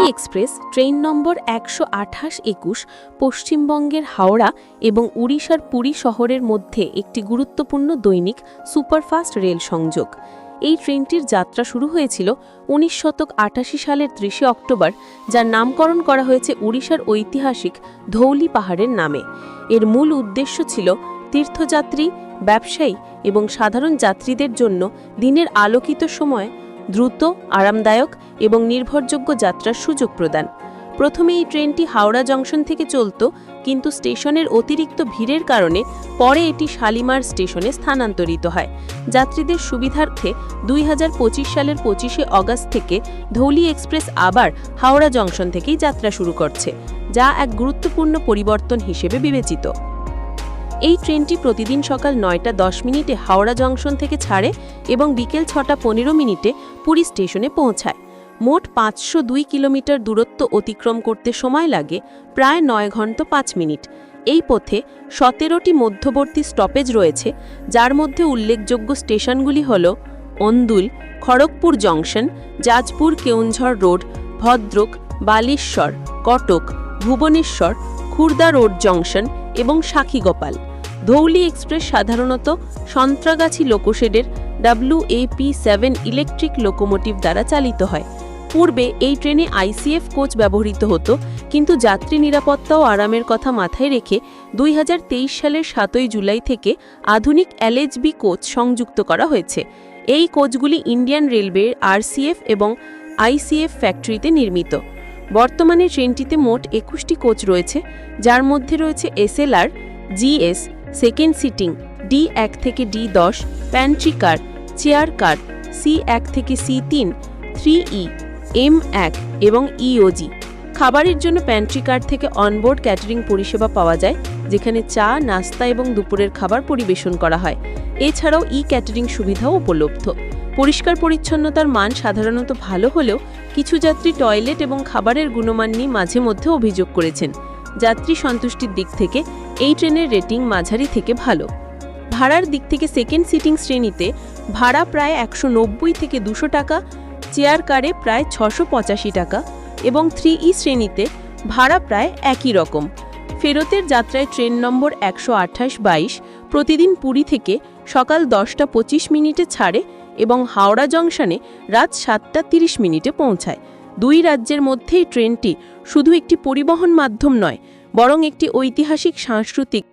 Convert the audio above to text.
Dhauli express train নম্বর একশো আঠাশ একুশ পশ্চিমবঙ্গের হাওড়া এবং উড়িষ্যার পুরী শহরের মধ্যে একটি গুরুত্বপূর্ণ দৈনিক সুপারফাস্ট রেল সংযোগ। এই ট্রেনটির যাত্রা শুরু হয়েছিল উনিশ শতক আটাশি সালের ত্রিশে অক্টোবর, যার নামকরণ করা হয়েছে উড়িষ্যার ঐতিহাসিক ধৌলি পাহাড়ের নামে। এর মূল উদ্দেশ্য ছিল তীর্থযাত্রী, ব্যবসায়ী এবং সাধারণ যাত্রীদের জন্য দিনের আলোকিত সময় দ্রুত, আরামদায়ক এবং নির্ভরযোগ্য যাত্রার সুযোগ প্রদান। প্রথমে এই ট্রেনটি হাওড়া জংশন থেকে চলত, কিন্তু স্টেশনের অতিরিক্ত ভিড়ের কারণে পরে এটি শালিমার স্টেশনে স্থানান্তরিত হয়। যাত্রীদের সুবিধার্থে দুই হাজার পঁচিশ সালের পঁচিশে অগাস্ট থেকে ধৌলি এক্সপ্রেস আবার হাওড়া জংশন থেকেই যাত্রা শুরু করছে, যা এক গুরুত্বপূর্ণ পরিবর্তন হিসেবে বিবেচিত। এই ট্রেনটি প্রতিদিন সকাল নয়টা দশ মিনিটে হাওড়া জংশন থেকে ছাড়ে এবং বিকেল ছটা পনেরো মিনিটে পুরী স্টেশনে পৌঁছায়। মোট পাঁচশো দুই কিলোমিটার দূরত্ব অতিক্রম করতে সময় লাগে প্রায় নয় ঘণ্টা পাঁচ মিনিট। এই পথে সতেরোটি মধ্যবর্তী স্টপেজ রয়েছে, যার মধ্যে উল্লেখযোগ্য স্টেশনগুলি হল Andul, Kharagpur junction Jajpur Keonjhar road, Bhadrak, Baleshwar, Cuttack, Bhubaneswar, Khurda road junction এবং সাক্ষীগোপাল। ধৌলি এক্সপ্রেস সাধারণত সন্ত্রাগাছি লোকোশেডের ডাব্লিউএপি সেভেন ইলেকট্রিক লোকোমোটিভ দ্বারা চালিত হয়। পূর্বে এই ট্রেনে আইসিএফ কোচ ব্যবহৃত হতো, কিন্তু যাত্রী নিরাপত্তা ও আরামের কথা মাথায় রেখে দুই হাজার তেইশ সালের সাতই জুলাই থেকে আধুনিক এলএচবি কোচ সংযুক্ত করা হয়েছে। এই কোচগুলি ইন্ডিয়ান রেলওয়ের আরসিএফ এবং আইসিএফ ফ্যাক্টরিতে নির্মিত। বর্তমানে ট্রেনটিতে মোট একুশটি কোচ রয়েছে, যার মধ্যে রয়েছে SLR GS second sitting, D এক থেকে ডি দশ, pantry car chair car C এক থেকে সি তিন, থ্রি ই, এম এক এবং ইওজি খাবারের জন্য প্যান্ট্রি কার থেকে অনবোর্ড ক্যাটারিং পরিষেবা পাওয়া যায়, যেখানে চা, নাস্তা এবং দুপুরের খাবার পরিবেশন করা হয়। এছাড়াও ই ক্যাটারিং সুবিধাও উপলব্ধ। পরিষ্কার পরিচ্ছন্নতার মান সাধারণত ভালো হলেও কিছু যাত্রী টয়লেট এবং খাবারের গুণমান নিয়ে মাঝে মধ্যে অভিযোগ করেছেন। যাত্রী সন্তুষ্টির দিক থেকে এই ট্রেনের রেটিং মাঝারি থেকে ভালো। ভাড়ার দিক থেকে সেকেন্ড সিটিং শ্রেণীতে ভাড়া প্রায় একশো নব্বই থেকে দুশো টাকা চেয়ার কারে প্রায় ছশো টাকা এবং থ্রি ই শ্রেণীতে ভাড়া প্রায় একই রকম। ফেরতের যাত্রায় ট্রেন নম্বর একশো আঠাশ বাইশ প্রতিদিন পুরী থেকে সকাল দশটা পঁচিশ মিনিটে ছাড়ে এবং হাওড়া জংশনে রাত সাতটা তিরিশ মিনিটে পৌঁছায়। দুই রাজ্যের মধ্যেই ট্রেনটি শুধু একটি পরিবহন মাধ্যম নয় বরং একটি ঐতিহাসিক সাংস্কৃতিক